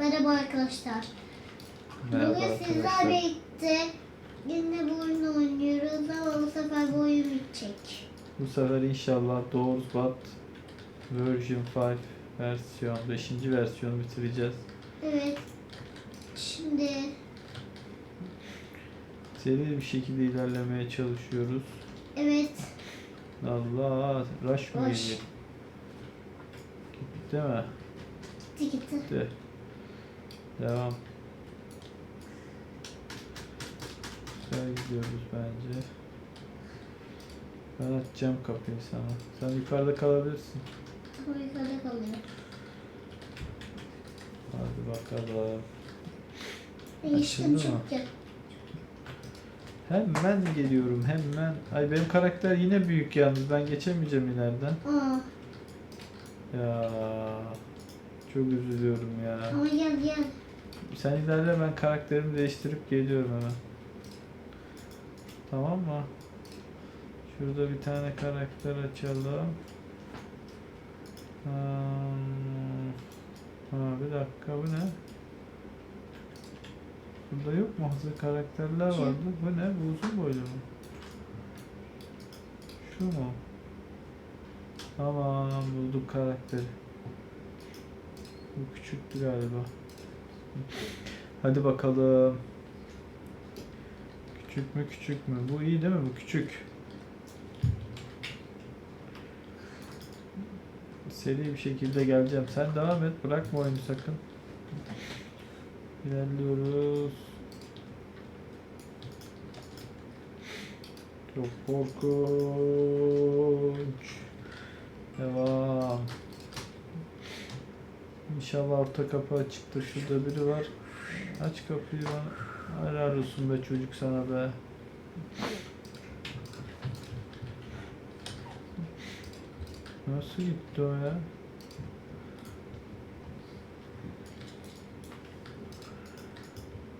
Merhaba arkadaşlar. Merhaba Bugün sizlerle arkadaşlar. birlikte yine bu oyunu oynuyoruz ama bu sefer bu oyun bitecek. Bu sefer inşallah Doors But Version 5 versiyon 5. versiyonu bitireceğiz. Evet. Şimdi Seri bir şekilde ilerlemeye çalışıyoruz. evet Allah rush mı Rush. geliyor? Gitti mi? gitti gitti. Gitti. Devam. Güzel gidiyoruz bence. Ben açacağım kapıyı sana. Sen yukarıda kalabilirsin. Ama yukarıda kalıyor. Hadi bakalım. Açıldı mı? Hemen geliyorum hemen. Ay benim karakter yine büyük yalnız ben geçemeyeceğim ileriden. Aa, Ya çok üzülüyorum ya. ama gel gel. Sen ilerle ben karakterimi değiştirip geliyorum hemen. Tamam mı? Şurada bir tane karakter açalım. Hmm. Ha, bir dakika bu ne? Burada yok mu hazır karakterler vardı. Bu ne? Bu uzun boylu mu? Şu mu? Tamam bulduk karakteri. Bu küçüktü galiba. Hadi bakalım. Küçük mü küçük mü? Bu iyi değil mi? Bu küçük. Seri bir şekilde geleceğim. Sen devam et. Bırakma oyunu sakın. İlerliyoruz. Çok korkunç. Devam. İnşallah orta kapı açıktır. Şurada biri var. Aç kapıyı bana. Helal olsun be çocuk sana be. Nasıl gitti o ya?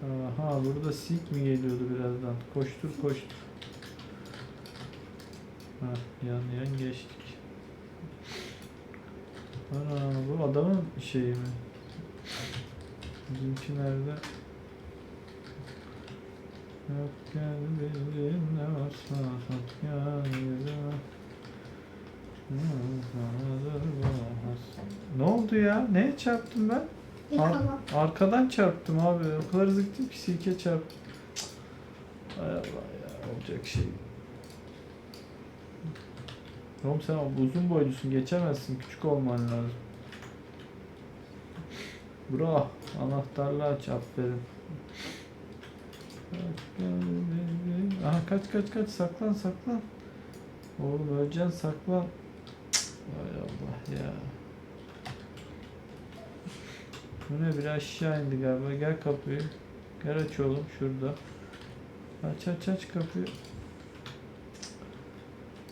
Aha burada sik mi geliyordu birazdan? Koştur koştur. Ha yan yan geçtik. Ana bu adamın şeyi mi? Bizimki nerede? Yok geldim ne varsa sat geldim. Ne oldu ya? Neye çarptım ben? Ar- arkadan çarptım abi. O kadar zıktım ki silke çarptım. Hay Allah ya. Olacak şey. Oğlum sen uzun boylusun. Geçemezsin. Küçük olman lazım. Bro. Anahtarla aç. Aferin. Aha kaç kaç kaç. Saklan saklan. Oğlum öleceksin saklan. Hay Allah ya. Bu ne bir aşağı indi galiba. Gel kapıyı. Gel aç oğlum şurada. Aç aç aç kapıyı.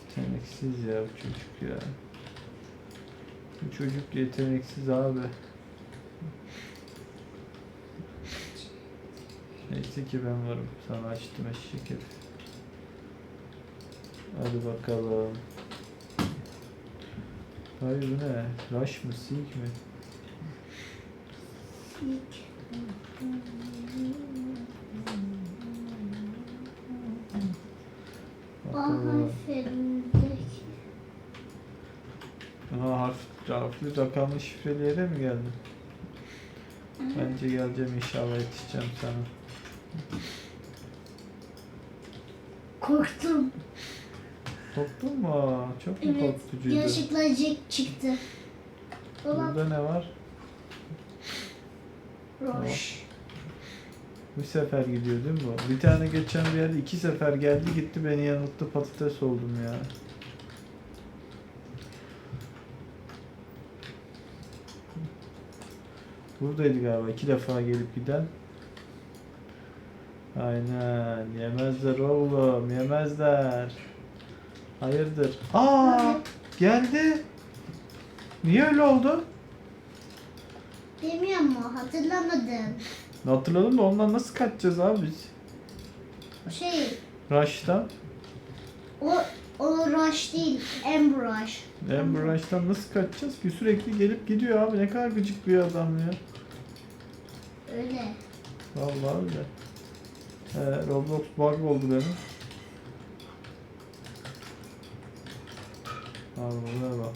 Yeteneksiz ya bu çocuk ya. Bu çocuk yeteneksiz abi. Neyse ki ben varım. Sana açtım eşek. Hadi bakalım. Hayır bu ne? Rush mı? Sink mi? İlk. Bakalım. Aha harf, harfli rakamlı şifreli yere mi geldin? Bence geleceğim inşallah yetişeceğim sana. Korktum. Korktun mu? Çok mu Evet. korkutucuydu? Yanlışlıkla Jack çıktı. Dolap. Burada ne var? Roş. Bir sefer gidiyor değil mi bu? Bir tane geçen bir yerde iki sefer geldi gitti beni yanılttı patates oldum ya. Buradaydı galiba iki defa gelip giden. Aynen yemezler oğlum yemezler. Hayırdır? Aa geldi. Niye öyle oldu? Bilmiyor mu? Hatırlamadım. Hatırladım da ondan nasıl kaçacağız abi biz? Şey, Rush'tan. o o Rush değil, Amber Rush. Amber Rush'tan nasıl kaçacağız ki? Sürekli gelip gidiyor abi. Ne kadar gıcık bir adam ya. Öyle. Vallahi öyle. Ee, Roblox bug oldu benim. Abi buraya bak.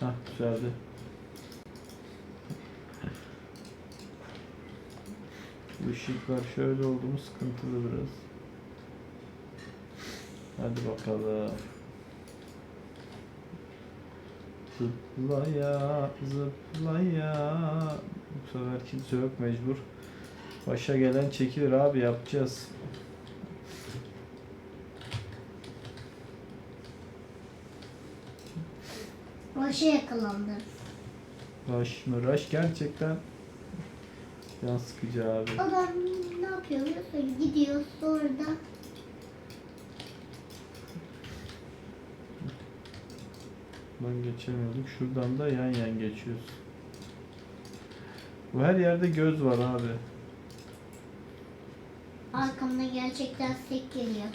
Hah güzeldi. Bu ışıklar şöyle oldu mu sıkıntılı biraz. Hadi bakalım. Zıplaya zıplaya. Bu sefer kimse yok mecbur. Başa gelen çekilir abi yapacağız. Başa yakalandı. Rush mı? Rush gerçekten can sıkıcı abi. Adam ne yapıyor biliyor musun? Gidiyor sonra da Ben geçemiyorduk. Şuradan da yan yan geçiyoruz. Bu her yerde göz var abi. arkamda gerçekten sek geliyor.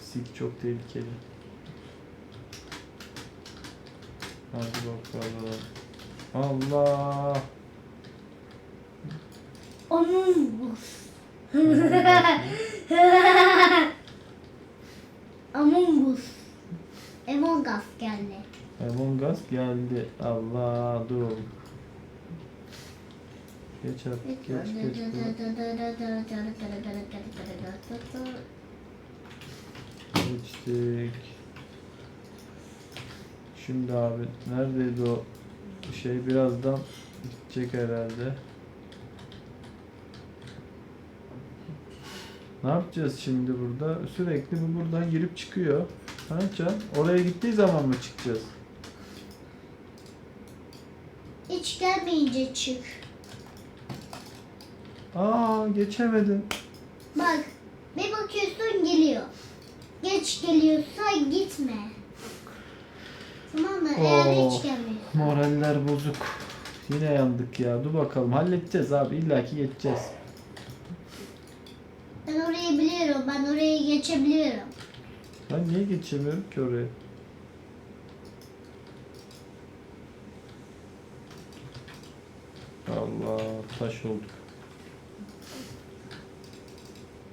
Sik çok tehlikeli. Hadi bakalım. Allah. Onun. Among Us. Among Us geldi. Among Us geldi. Allah dur. Geç artık geç geç. Geçtik. Şimdi abi neredeydi o şey birazdan gidecek herhalde. Ne yapacağız şimdi burada? Sürekli bu buradan girip çıkıyor. Can? Oraya gittiği zaman mı çıkacağız? Hiç gelmeyince çık. Aa geçemedin. Bak bir bakıyorsun geliyor. Geç geliyorsa gitme. Tamam mı? Eğer Oo. hiç gelmiyorsa. Moraller bozuk. Yine yandık ya. Dur bakalım halledeceğiz abi. İlla ki geçeceğiz. Ben oraya geçebiliyorum. Ben niye geçemiyorum ki oraya? Allah taş olduk.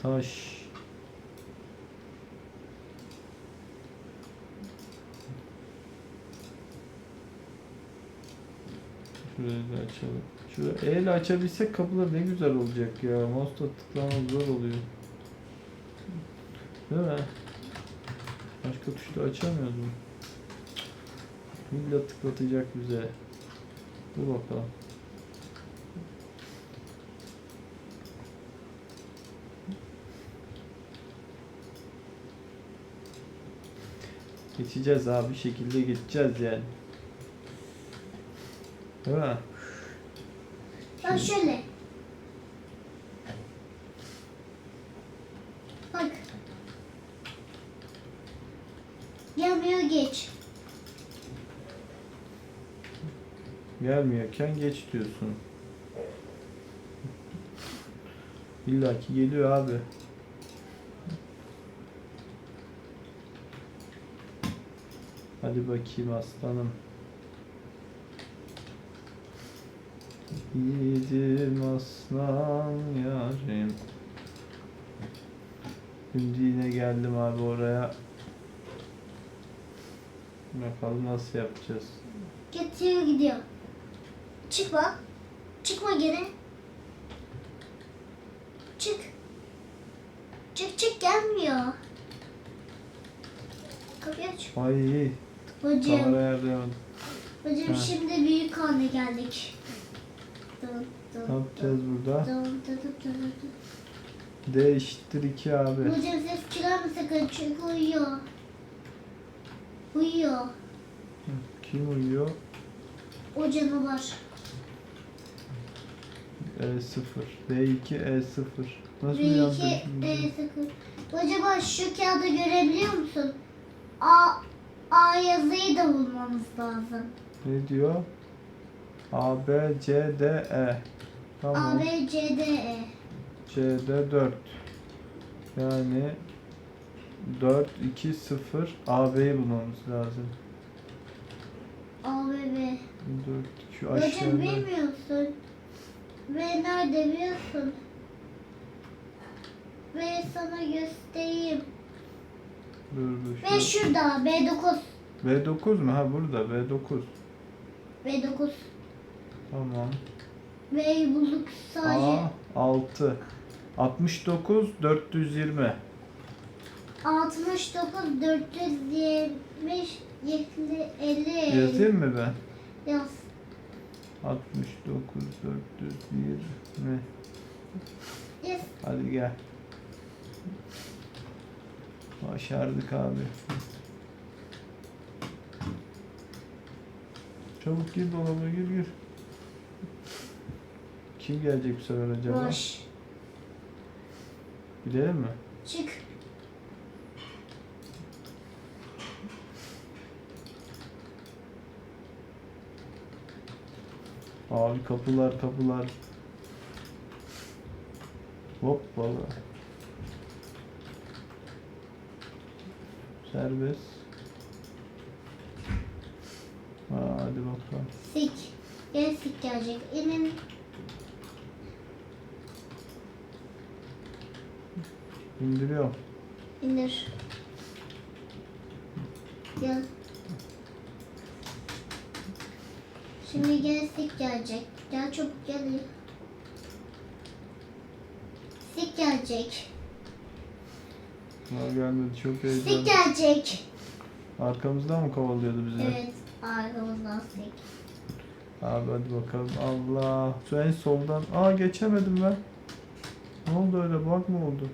Taş. Şurayı da açalım. Şu el açabilsek kapılar ne güzel olacak ya. Mouse'la tıklamak zor oluyor. Değil mi? Başka tuşla açamıyoruz mu? İlla tıklatacak bize. Dur bakalım. Geçeceğiz abi bir şekilde geçeceğiz yani. Değil mi? Bak şöyle. Bak. Gelmiyor geç. Gelmiyorken geç diyorsun. İlla ki geliyor abi. Hadi bakayım aslanım. Yiğidim aslan yarim. Şimdi yine geldim abi oraya. Bakalım nasıl yapacağız. Getiriyor gidiyor. Çıkma. Çıkma geri. Çık. Çık çık gelmiyor. Kapıyı aç. Ay Hocam. ayarlayamadım. Hocam Ha. şimdi büyük hane geldik. Dın, dın, Ne yapacağız burada? dın, dın, dın, dın, dın. D eşittir 2 abi. Hocam ses çıkarma sakın çünkü uyuyor. Uyuyor. Kim uyuyor? O canavar. E0. D2 E0. Nasıl B2 uyandırdın? D0. Hocam şu kağıdı görebiliyor musun? A A yazıyı da bulmamız lazım. Ne diyor? A, B, C, D, E. A, Tamam. B, C, D, E. C, D 4. Yani 4, 2, 0. AB'yi bulmamız lazım. A, B, B. 4, şu Hocam aşağıda. bilmiyorsun. Ve nerede biliyorsun? Ve sana göstereyim. Dur dur. Ve şu- şurada B9. V9 mu? Ha burada V9. B9. Tamam. V'yi bulduk sadece. A 6. 69 420. 69 470 70 50 Yazayım mı ben? Yaz. 69 420. Yaz. Hadi gel. Başardık abi. Çabuk gir dolaba gir gir. Kim gelecek bu sefer acaba? Boş. Gidelim mi? Çık. Abi kapılar kapılar. Hop valla. Serbest. Ha, hadi bakalım. Sik. Gel sik gelecek. İnin. İndiriyorum. İndir. Gel. Şimdi gel sik gelecek. Gel çabuk gel. Sik gelecek. Ha, gelmedi çok Sik heyecanlı. gelecek. Arkamızdan mı kovalıyordu bizi? Evet. Arkamızdan sik. Abi hadi bakalım. Allah. Şu en soldan. Aa geçemedim ben. Ne oldu öyle? Bak mı oldu?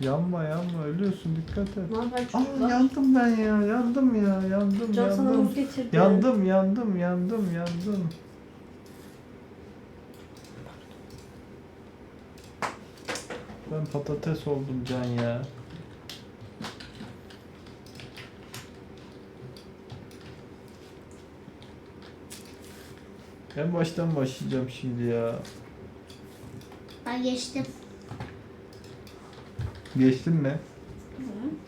Yanma yanma ölüyorsun dikkat et. Haber Aa yandım ben ya yandım ya yandım Can sana yandım. muz getirdi. Yandım yandım yandım yandım. Ben patates oldum Can ya. En baştan başlayacağım şimdi ya. Ben geçtim. Geçtin mi?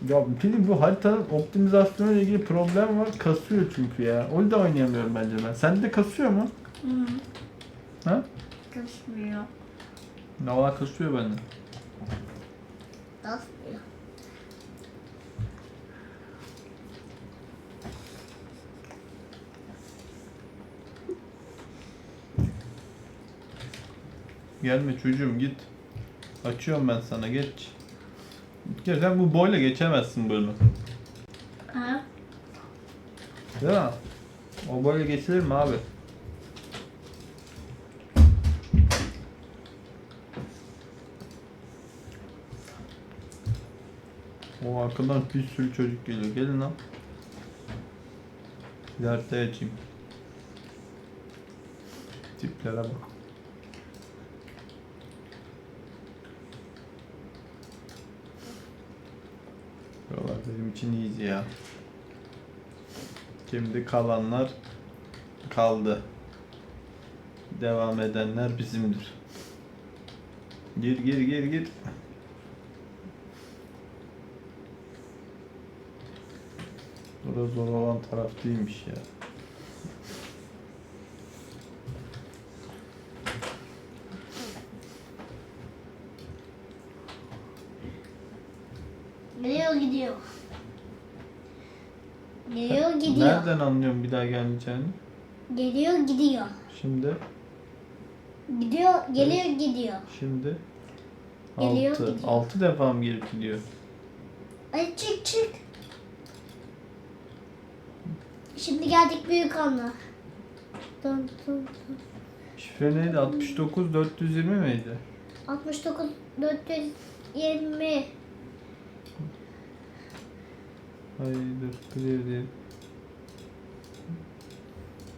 Ya film bu haritanın optimizasyonu ile ilgili problem var. Kasıyor çünkü ya. O yüzden oynayamıyorum bence ben. Sende de kasıyor mu? Hı. Ha? Kasmıyor. Valla kasıyor bende. Kasmıyor. Gelme çocuğum git. Açıyorum ben sana geç. Sen bu boyla geçemezsin bölümü. Ha? Değil mi? O boyla geçilir mi abi? O arkadan bir sürü çocuk geliyor. Gelin lan. Haritayı açayım. Tiplere bak. Benim için iyice ya. Şimdi kalanlar kaldı. Devam edenler bizimdir. Gir gir gir gir. Burada zor olan taraf değilmiş ya. Geliyor gidiyor. Geliyor gidiyor. Nereden anlıyorum bir daha gelmeyeceğini? Geliyor gidiyor. Şimdi, Gidiyor geliyor gidiyor. şimdi Geliyor, 6. gidiyor. 6 defa mı gelip gidiyor? Ay çık çık. Şimdi geldik büyük anla. Dön dön dön. Şifre neydi? 69 420 miydi? 69 420 Hayır clear değil.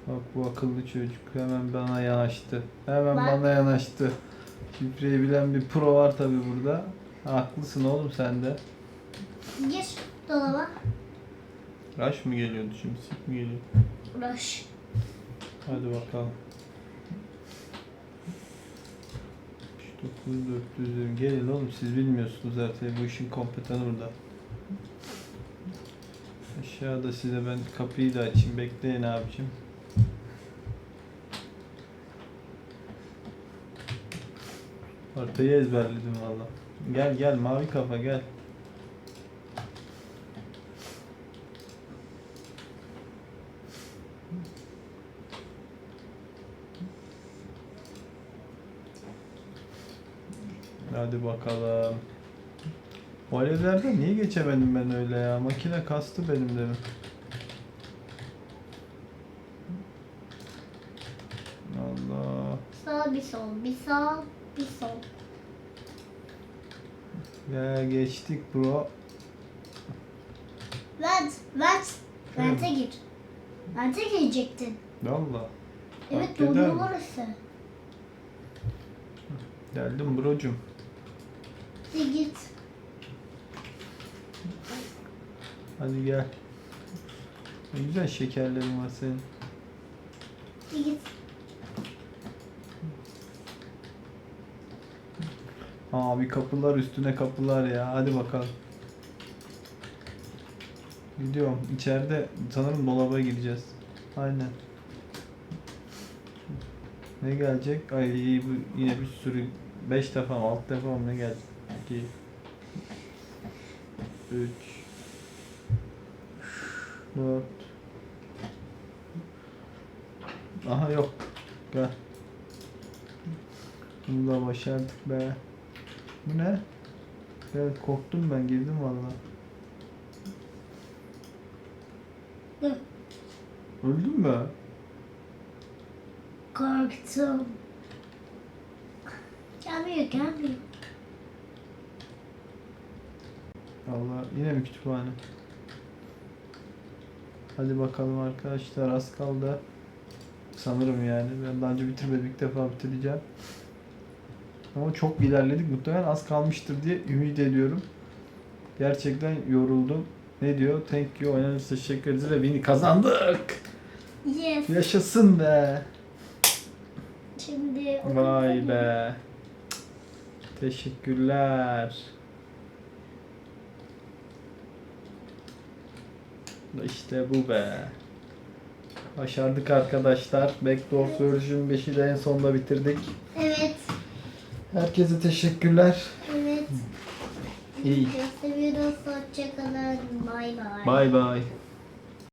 Bak bu akıllı çocuk hemen bana yanaştı. Hemen Bak. bana yanaştı. Şifreyi bilen bir pro var tabi burada. Haklısın oğlum sen de. Gir dolaba. Rush mı geliyordu şimdi? Sik mi geliyor? Uğraş. Hadi bakalım. 69 420 gelin oğlum siz bilmiyorsunuz zaten bu işin kompetanı burada. Aşağıda size ben kapıyı da açayım. Bekleyin abicim. Haritayı ezberledim valla. Gel gel mavi kafa gel. Hadi bakalım. O alevlerden niye geçemedim ben öyle ya? Makine kastı benim de. Allah. Sağ bir sol, bir sağ, bir sol. Ya geçtik bro. Vent, vent. Vente gir. Vente girecektin. Valla. Evet eder doğru mi? orası. Geldim brocum. Hadi git. Hadi gel. Ne güzel şekerlerin var senin. Git. Abi kapılar üstüne kapılar ya. Hadi bakalım. Gidiyorum. İçeride sanırım dolaba gireceğiz. Aynen. Ne gelecek? Ay bu yine bir sürü 5 defa mı 6 defa mı ne gelecek? 2 3 4 Aha yok. Gel. Bunu da başardık be. Bu ne? Evet korktum ben girdim valla. Öldün mü? Korktum. Gelmiyor, gelmiyor. Allah yine mi kütüphane? Hadi bakalım arkadaşlar az kaldı. Sanırım yani. Ben daha önce bitirmedim ilk defa bitireceğim. Ama çok ilerledik. Muhtemelen az kalmıştır diye ümit ediyorum. Gerçekten yoruldum. Ne diyor? Thank you. İçin teşekkür ederiz ve beni kazandık. Yes. Yaşasın be. Şimdi Vay be. Teşekkürler. İşte bu be. Başardık arkadaşlar. Backdoor Version 5'i de en sonunda bitirdik. Evet. Herkese teşekkürler. Evet. İyi. Hoşçakalın. Bay bay. Bay bay.